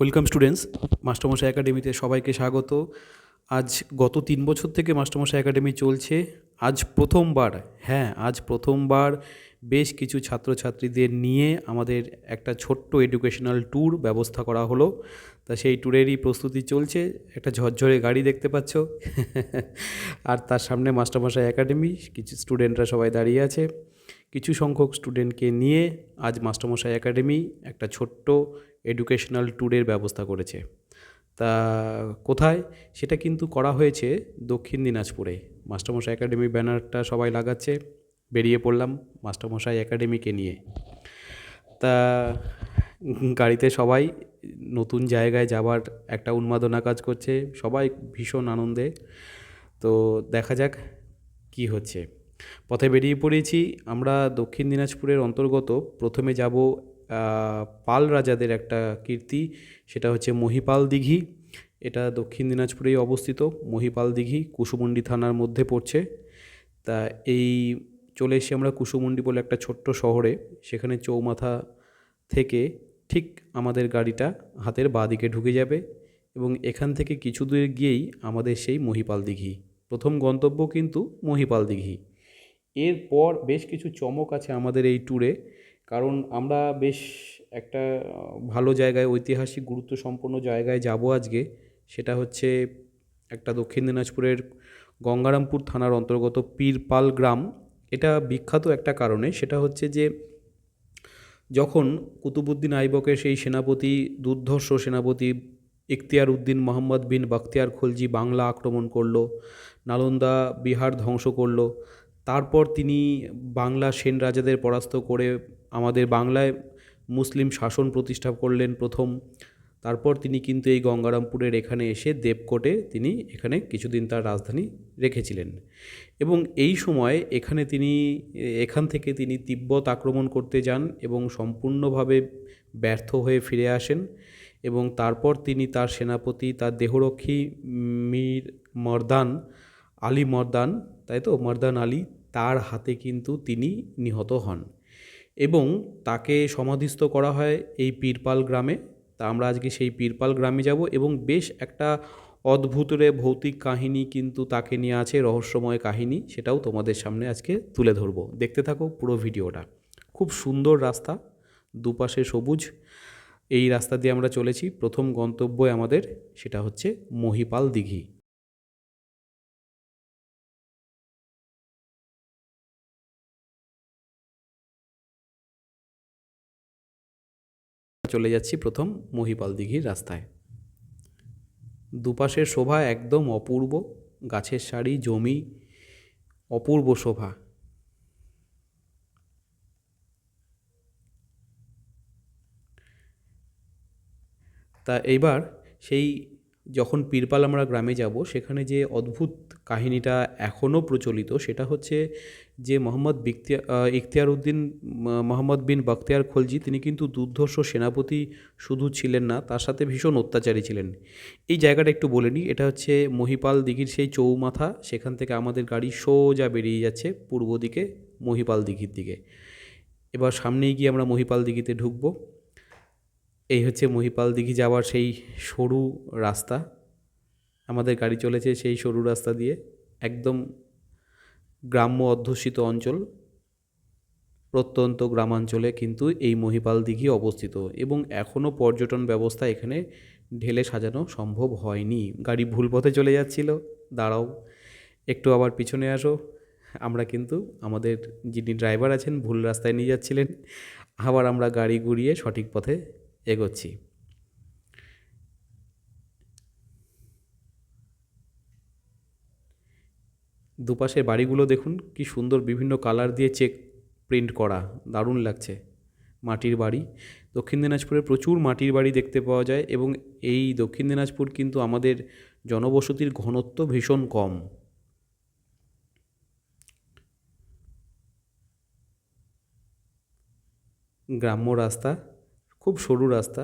Welcome students, মাস্টারমশাই একাডেমিতে সবাইকে স্বাগত। আজ গত তিন বছর থেকে মাস্টারমশাই একাডেমি চলছে। আজ প্রথমবার হ্যাঁ আজ প্রথমবার বেশ কিছু ছাত্রছাত্রীদের নিয়ে আমাদের একটা ছোট্ট এডুকেশনাল ট্যুর ব্যবস্থা করা হলো। তা সেই ট্যুরেরই প্রস্তুতি চলছে। একটা ঝরঝরে গাড়ি দেখতে পাচ্ছ। আর তার সামনে মাস্টারমশাই একাডেমি, কিছু স্টুডেন্টরা সবাই দাঁড়িয়ে আছে। কিছু সংখ্যক স্টুডেন্টকে নিয়ে আজ মাস্টারমশাই একাডেমি একটা ছোট্ট এডুকেশনাল ট্যুরের ব্যবস্থা করেছে। তা কোথায়? সেটা কিন্তু করা হয়েছে দক্ষিণ দিনাজপুরে। মাস্টারমশাই একাডেমি ব্যানারটা সবাই লাগাচ্ছে। বেরিয়ে পড়লাম মাস্টারমশাই একাডেমিকে নিয়ে। তা গাড়িতে সবাই নতুন জায়গায় যাবার একটা উন্মাদনা কাজ করছে। সবাই ভীষণ আনন্দে। তো দেখা যাক কি হচ্ছে। পথে বেরিয়ে পড়েছি। আমরা দক্ষিণ দিনাজপুরের অন্তর্গত। প্রথমে যাব পাল রাজাদের একটা কীর্তি। সেটা হচ্ছে মহিপাল দিঘি। এটা দক্ষিণ দিনাজপুরেই অবস্থিত। মহিপাল দিঘি কুসুমুন্ডি থানার মধ্যে পড়ছে। তা এই চলে এসে আমরা কুসুমুন্ডি বলে একটা ছোট্ট শহরে। সেখানে চৌমাথা থেকে ঠিক আমাদের গাড়িটা হাতের বাঁ দিকে ঢুকে যাবে এবং এখান থেকে কিছু দূর গিয়েই আমাদের সেই মহিপাল দিঘি। প্রথম গন্তব্য কিন্তু মহিপাল দিঘি। এরপর বেশ কিছু চমক আছে আমাদের এই ট্যুরে কারণ আমরা বেশ একটা ভালো জায়গায়, ঐতিহাসিক গুরুত্ব সম্পন্ন জায়গায় যাব আজকে। সেটা হচ্ছে একটা দক্ষিণ দিনাজপুরের গঙ্গারামপুর থানার অন্তর্গত পীরপাল গ্রাম। এটা বিখ্যাত একটা কারণে, সেটা হচ্ছে যে যখন কুতুবুদ্দিন আইবকের সেই সেনাপতি, দুর্ধর্ষ সেনাপতি ইখতিয়ার উদ্দিন মোহাম্মদ বিন বাখতিয়ার খলজি বাংলা আক্রমণ করল, নালন্দা বিহার ধ্বংস করল। তারপর তিনি বাংলা সেন রাজাদের পরাস্ত করে আমাদের বাংলায় মুসলিম শাসন প্রতিষ্ঠা করলেন প্রথম। তারপর তিনি কিন্তু এই গঙ্গারামপুরের এখানে এসে দেবকোটে তিনি এখানে কিছুদিন তার রাজধানী রেখেছিলেন। এবং এই সময় এখানে তিনি, এখান থেকে তিনি তিব্বত আক্রমণ করতে যান এবং সম্পূর্ণভাবে ব্যর্থ হয়ে ফিরে আসেন এবং তারপর তিনি তার সেনাপতি, তার দেহরক্ষী মীর মর্দান আলী মর্দান, তাই তো? মর্দান আলী তার হাতে কিন্তু তিনি নিহত হন। এবং তাকে সমাধিস্থ করা হয় এই পীরপাল গ্রামে। তা আমরা আজকে সেই পীরপাল গ্রামে যাব এবং বেশ একটা অদ্ভুতরে ভৌতিক কাহিনী কিন্তু তাকে নিয়ে আছে, রহস্যময় কাহিনী, সেটাও তোমাদের সামনে আজকে তুলে ধরবো। দেখতে থাকো পুরো ভিডিওটা। খুব সুন্দর রাস্তা, দুপাশে সবুজ। এই রাস্তা দিয়ে আমরা চলেছি। প্রথম গন্তব্য আমাদের সেটা হচ্ছে মহিপাল দিঘি। চলে যাচ্ছি প্রথম মহিপাল দিঘির রাস্তায়। দুপাশের শোভা একদম অপূর্ব, গাছের সারি, জমি, অপূর্ব শোভা। তা এইবার সেই যখন পীরপাল আমরা গ্রামে যাব, সেখানে যে অদ্ভুত কাহিনীটা এখনও প্রচলিত, সেটা হচ্ছে যে মোহাম্মদ বিক্তিয়া ইখতিয়ার উদ্দিন মোহাম্মদ বিন বখতিয়ার খলজি, তিনি কিন্তু দুর্ধর্ষ সেনাপতি শুধু ছিলেন না, তার সাথে ভীষণ অত্যাচারী ছিলেন। এই জায়গাটা একটু বলে নিই, এটা হচ্ছে মহিপাল দিঘির সেই চৌমাথা, সেখান থেকে আমাদের গাড়ি সোজা বেরিয়ে যাচ্ছে পূর্ব দিকে মহিপাল দিঘির দিকে। এবার সামনেই গিয়ে আমরা মহিপাল দিঘিতে ঢুকবো। এই হচ্ছে মহিপাল দিঘি যাওয়ার সেই সরু রাস্তা। আমাদের গাড়ি চলেছে সেই সরু রাস্তা দিয়ে একদম গ্রাম্য অধ্যুষিত অঞ্চল, প্রত্যন্ত গ্রামাঞ্চলে কিন্তু এই মহিপাল দিঘি অবস্থিত এবং এখনও পর্যটন ব্যবস্থা এখানে ঢেলে সাজানো সম্ভব হয়নি। গাড়ি ভুল পথে চলে যাচ্ছিল, দাঁড়াও, একটু আবার পিছনে আসো। আমরা কিন্তু আমাদের যিনি ড্রাইভার আছেন ভুল রাস্তায় নিয়ে যাচ্ছিলেন, আবার আমরা গাড়ি ঘুরিয়ে সঠিক পথে এগোচ্ছি। দুপাশের বাড়িগুলো দেখুন, কি সুন্দর বিভিন্ন কালার দিয়ে চেক প্রিন্ট করা, দারুণ লাগছে। মাটির বাড়ি, দক্ষিণ দিনাজপুরে প্রচুর মাটির বাড়ি দেখতে পাওয়া যায় এবং এই দক্ষিণ দিনাজপুর কিন্তু আমাদের জনবসতির ঘনত্ব ভীষণ কম। গ্রাম্য রাস্তা খুব সরু রাস্তা।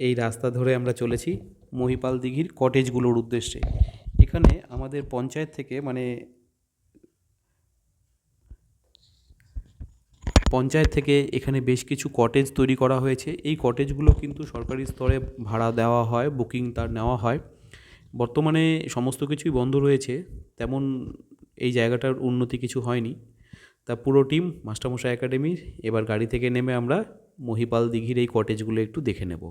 এই রাস্তা ধরে আমরা চলেছি মহিপাল দিঘির কটেজগুলোর উদ্দেশ্যে। এখানে আমাদের পঞ্চায়েত থেকে মানে পঞ্চায়েত থেকে এখানে বেশ কিছু কটেজ তৈরি করা হয়েছে। এই কটেজগুলো কিন্তু সরকারি স্তরে ভাড়া দেওয়া হয় বুকিং তার নেওয়া হয়। বর্তমানে সমস্ত কিছুই বন্ধ রয়েছে, তেমন এই জায়গাটার উন্নতি কিছু হয়নি। তা পুরো টিম মাস্টারমশাই একাডেমির এবার গাড়ি থেকে নেমে আমরা মহিপাল দিঘির এই কটেজগুলো একটু দেখে নেব।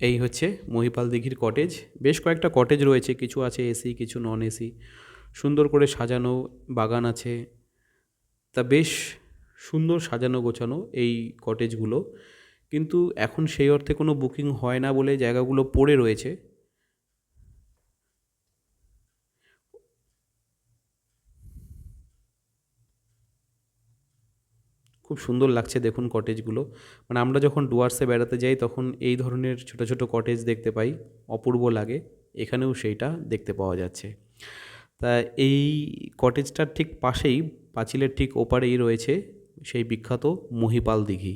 এই হচ্ছে মহিপাল দিঘির কটেজ বেশ কয়েকটা কটেজ রয়েছে, কিছু আছে এসি কিছু নন এসি সুন্দর করে সাজানো বাগান আছে। তা বেশ সুন্দর সাজানো গোছানো এই কটেজগুলো কিন্তু এখন সেই অর্থে কোনো বুকিং হয় না বলে জায়গাগুলো পড়ে রয়েছে। খুব সুন্দর লাগছে দেখুন কটেজগুলো মানে আমরা যখন ডুয়ার্সে বেড়াতে যাই তখন এই ধরনের ছোট ছোট কটেজ দেখতে পাই, অপূর্ব লাগে। এখানেও সেইটা দেখতে পাওয়া যাচ্ছে। তা এই কটেজটার ঠিক পাশেই, পাঁচিলের ঠিক ওপারেই রয়েছে সেই বিখ্যাত মহিপাল দিঘি।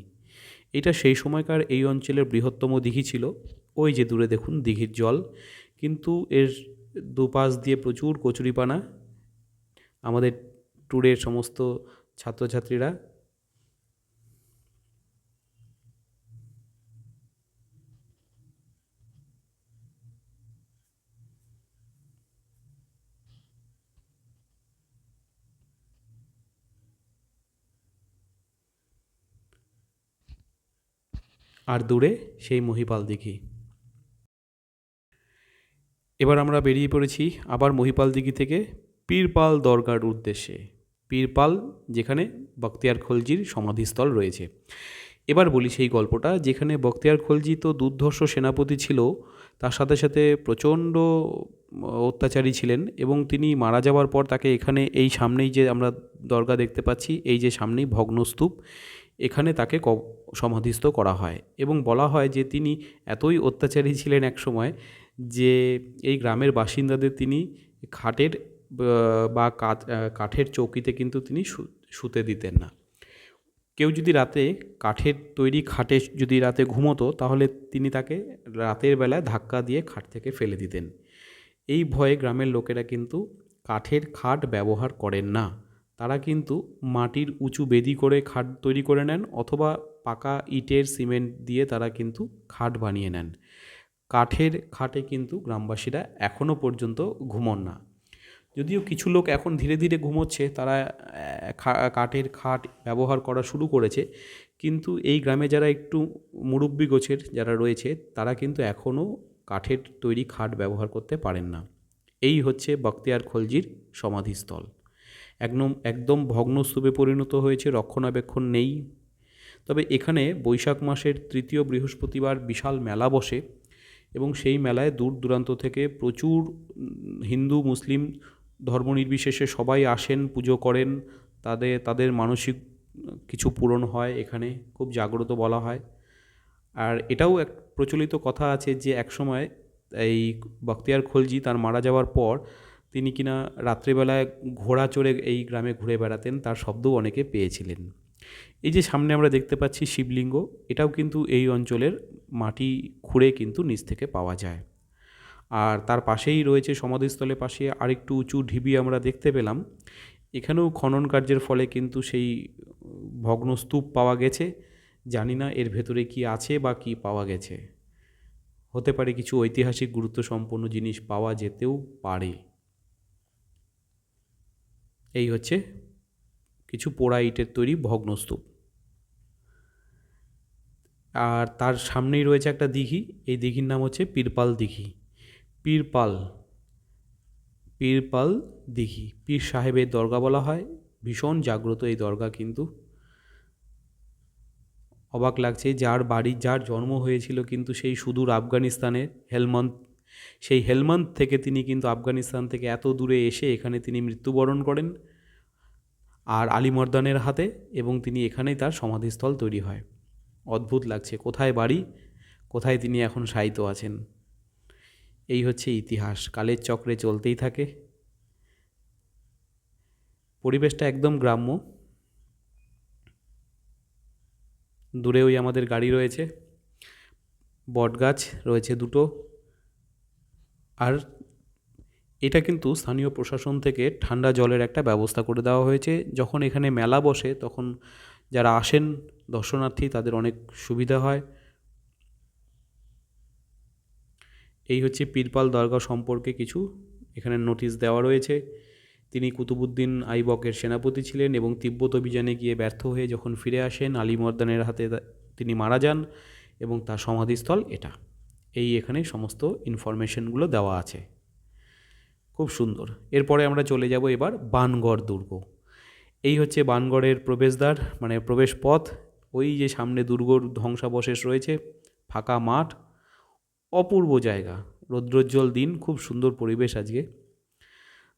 এটা সেই সময়কার এই অঞ্চলের বৃহত্তম দিঘি ছিল। ওই যে দূরে দেখুন দিঘির জল। কিন্তু এর দুপাশ দিয়ে প্রচুর কচুরিপানা। আমাদের ট্যুরের সমস্ত ছাত্রছাত্রীরা আর দূরে সেই মহিপাল দিঘি। এবার আমরা বেরিয়ে পড়েছি আবার মহিপাল দিঘি থেকে পীরপাল দরগার উদ্দেশ্যে। পীরপাল, যেখানে বখতিয়ার খলজির সমাধিস্থল রয়েছে। এবার বলি সেই গল্পটা, যেখানে বক্তিয়ার খলজি তো দুর্ধর্ষ সেনাপতি ছিল, তার সাথে সাথে প্রচণ্ড অত্যাচারী ছিলেন এবং তিনি মারা যাওয়ার পর তাকে এখানে এই সামনেই যে আমরা দরগা দেখতে পাচ্ছি, এই যে সামনেই ভগ্নস্তূপ, এখানে তাকে সমাধিস্থ করা হয় এবং বলা হয় যে তিনি এতই অত্যাচারী ছিলেন এক সময় যে এই গ্রামের বাসিন্দাদের তিনি খাটের, বা কাঠের চৌকিতে কিন্তু তিনি শুতে দিতেন না। কেউ যদি রাতে কাঠের তৈরি খাটে যদি রাতে ঘুমোতো, তাহলে তিনি তাকে রাতের বেলায় ধাক্কা দিয়ে খাট থেকে ফেলে দিতেন। এই ভয়ে গ্রামের লোকেরা কিন্তু কাঠের খাট ব্যবহার করেন না। তারা কিন্তু মাটির উঁচু বেদি করে খাট তৈরি করে নেন অথবা পাকা ইটের সিমেন্ট দিয়ে তারা কিন্তু খাট বানিয়ে নেন। কাঠের খাটে কিন্তু গ্রামবাসীরা এখনও পর্যন্ত ঘুমন না। যদিও কিছু লোক এখন ধীরে ধীরে ঘুমোচ্ছে, তারা কাঠের খাট ব্যবহার করা শুরু করেছে, কিন্তু এই গ্রামে যারা একটু মুরব্বী গোছের যারা রয়েছে, তারা কিন্তু এখনও কাঠের তৈরি খাট ব্যবহার করতে পারেন না। এই হচ্ছে বখতিয়ার খলজির সমাধিস্থল। একদম একদম ভগ্নস্তূপে পরিণত হয়েছে, রক্ষণাবেক্ষণ নেই। তবে এখানে বৈশাখ মাসের তৃতীয় বৃহস্পতিবার বিশাল মেলা বসে এবং সেই মেলায় দূর দূরান্ত থেকে প্রচুর হিন্দু, মুসলিম ধর্ম নির্বিশেষে সবাই আসেন, পুজো করেন। তাদের তাদের মানসিক কিছু পূরণ হয় এখানে, খুব জাগ্রত বলা হয়। আর এটাও এক প্রচলিত কথা আছে যে একসময় এই বখতিয়ার খলজি তার মারা যাওয়ার পর তিনি কিনা রাত্রিবেলায় ঘোড়া চড়ে এই গ্রামে ঘুরে বেড়াতেন, তার শব্দও অনেকে পেয়েছিলেন। এই যে সামনে আমরা দেখতে পাচ্ছি শিবলিঙ্গ, এটাও কিন্তু এই অঞ্চলের মাটি খুঁড়ে কিন্তু নিচ থেকে পাওয়া যায়। আর তার পাশেই রয়েছে সমাধিস্থলের পাশে আরেকটু উঁচু ঢিবি আমরা দেখতে পেলাম। এখানেও খনন কার্যের ফলে কিন্তু সেই ভগ্ন স্তূপ পাওয়া গেছে। জানি না এর ভেতরে কি আছে বা কি পাওয়া গেছে। হতে পারে কিছু ঐতিহাসিক গুরুত্ব সম্পন্ন জিনিস পাওয়া যেতেও পারে। এই হচ্ছে কিছু পোড়া ইটের তৈরি ভগ্নস্তূপ। আর তার সামনেই রয়েছে একটা দিঘি, এই দিঘির নাম হচ্ছে পীরপাল দিঘি। পীরপাল পীরপাল দিঘি। পীর সাহেবের দরগা বলা হয়। ভীষণ জাগ্রত এই দরগা কিন্তু। অবাক লাগছে, যার বাড়ি, যার জন্ম হয়েছিল কিন্তু সেই সুদূর আফগানিস্তানে হেলমন্দ সেই হেলমন্দ থেকে তিনি কিন্তু আফগানিস্তান থেকে এত দূরে এসে এখানে তিনি মৃত্যুবরণ করেন। আর আলিমর্দানের হাতে এবং তিনি এখানেই তার সমাধিস্থল তৈরি হয়। অদ্ভুত লাগছে, কোথায় বাড়ি? কোথায় তিনি এখন সাহিত্য আছেন? এই হচ্ছে ইতিহাস, কালের চক্রে চলতেই থাকে। পরিবেশটা একদম গ্রাম্য। দূরে ওই আমাদের গাড়ি রয়েছে। বটগাছ রয়েছে দুটো। আর এটা কিন্তু স্থানীয় প্রশাসন থেকে ঠান্ডা জলের একটা ব্যবস্থা করে দেওয়া হয়েছে। যখন এখানে মেলা বসে, তখন যারা আসেন দর্শনার্থী, তাদের অনেক সুবিধা হয়। এই হচ্ছে পীরপাল দরগা সম্পর্কে কিছু। এখানে নোটিশ দেওয়া রয়েছে। তিনি কুতুবুদ্দিন আইবকের সেনাপতি ছিলেন এবং তিব্বত অভিযানে গিয়ে ব্যর্থ হয়ে যখন ফিরে আসেন, আলী মর্দানের হাতে তিনি মারা যান এবং তার সমাধিস্থল এটা। এই এখানে সমস্ত ইনফরমেশনগুলো দেওয়া আছে। খুব সুন্দর। এরপরে আমরা চলে যাব এবার বানগড় দুর্গ। এই হচ্ছে বানগড়ের প্রবেশদ্বার মানে প্রবেশ পথ ওই যে সামনে দুর্গর ধ্বংসাবশেষ রয়েছে, ফাঁকা মাঠ। অপূর্ব জায়গা। রৌদ্রোজ্জ্বল দিন, খুব সুন্দর পরিবেশ আজকে।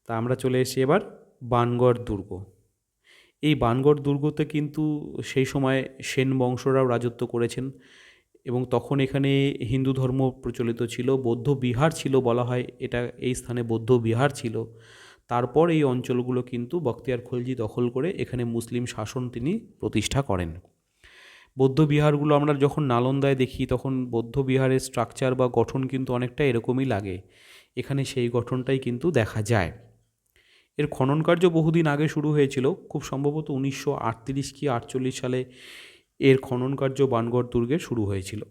তা আমরা চলে এসেছি এবার বানগড় দুর্গ। এই বানগড় দুর্গতে কিন্তু সেই সময় সেন বংশরাও রাজত্ব করেছেন। এবং তখন এখানে হিন্দু ধর্ম প্রচলিত ছিল, বৌদ্ধ বিহার ছিল বলা হয়, এটা এই স্থানে বৌদ্ধ বিহার ছিল। তারপর এই অঞ্চলগুলো কিন্তু বখতিয়ার খলজি দখল করে এখানে মুসলিম শাসন তিনি প্রতিষ্ঠা করেন। বৌদ্ধ বিহারগুলো আমরা যখন নালন্দায় দেখি, তখন বৌদ্ধ বিহারের স্ট্রাকচার বা গঠন কিন্তু অনেকটা এরকমই লাগে। এখানে সেই গঠনটাই কিন্তু দেখা যায়। এর খনন কার্য বহুদিন আগে শুরু হয়েছিল, খুব সম্ভবত উনিশশো আটত্রিশ কি আটচল্লিশ সালে এর খনন কার্য বানগড় দুর্গে শুরু হয়েছিল।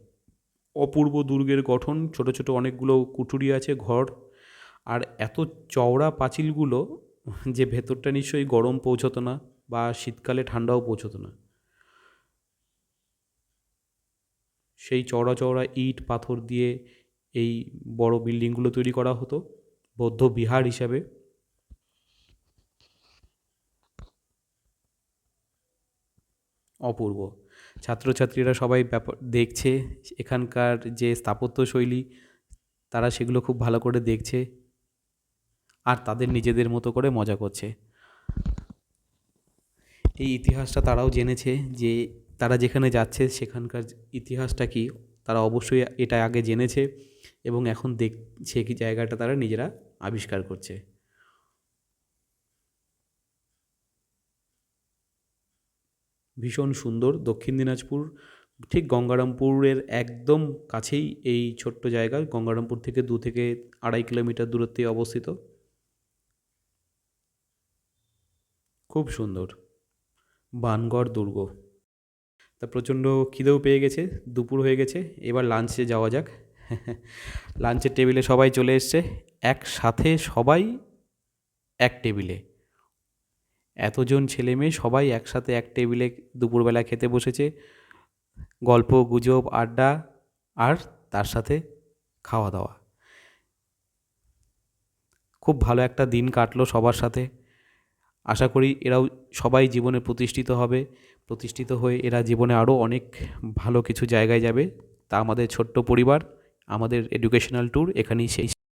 অপূর্ব দুর্গের গঠন, ছোট ছোট অনেকগুলো কুঠুরি আছে, ঘর, আর এত চওড়া পাঁচিলগুলো যে ভেতরটা নিশ্চয়ই গরম পৌঁছতো না বা শীতকালে ঠান্ডাও পৌঁছতো না। সেই চওড়া চওড়া ইট, পাথর দিয়ে এই বড় বিল্ডিংগুলো তৈরি করা হতো, বৌদ্ধ বিহার হিসাবে। অপূর্ব। ছাত্রছাত্রীরা সবাই ব্যাপার দেখছে এখানকার যে স্থাপত্য শৈলী তারা সেগুলো খুব ভালো করে দেখছে আর তাদের নিজেদের মতো করে মজা করছে। এই ইতিহাসটা তারাও জেনেছে যে তারা যেখানে যাচ্ছে সেখানকার ইতিহাসটা কি, তারা অবশ্যই এটা আগে জেনেছে এবং এখন দেখছে কি জায়গাটা তারা নিজেরা আবিষ্কার করছে। ভীষণ সুন্দর। দক্ষিণ দিনাজপুর, ঠিক গঙ্গারামপুরের একদম কাছেই এই ছোট্ট জায়গা। গঙ্গারামপুর থেকে দু থেকে আড়াই কিলোমিটার দূরত্বে অবস্থিত। খুব সুন্দর। বানগড় দুর্গ। তা প্রচণ্ড খিদেও পেয়ে গেছে, দুপুর হয়ে গেছে। এবার লাঞ্চে যাওয়া যাক। লাঞ্চের টেবিলে সবাই চলে এসছে। একসাথে সবাই এক টেবিলে এতজন ছেলে মেয়ে সবাই একসাথে এক টেবিলে দুপুরবেলা খেতে বসেছে। গল্প, গুজব, আড্ডা আর তার সাথে খাওয়া দাওয়া খুব ভালো একটা দিন কাটলো সবার সাথে। আশা করি এরাও সবাই জীবনে প্রতিষ্ঠিত হবে। প্রতিষ্ঠিত হয়ে এরা জীবনে আরও অনেক ভালো কিছু জায়গায় যাবে। তা আমাদের ছোট্ট পরিবার, আমাদের এডুকেশনাল ট্যুর এখানেই শেষ।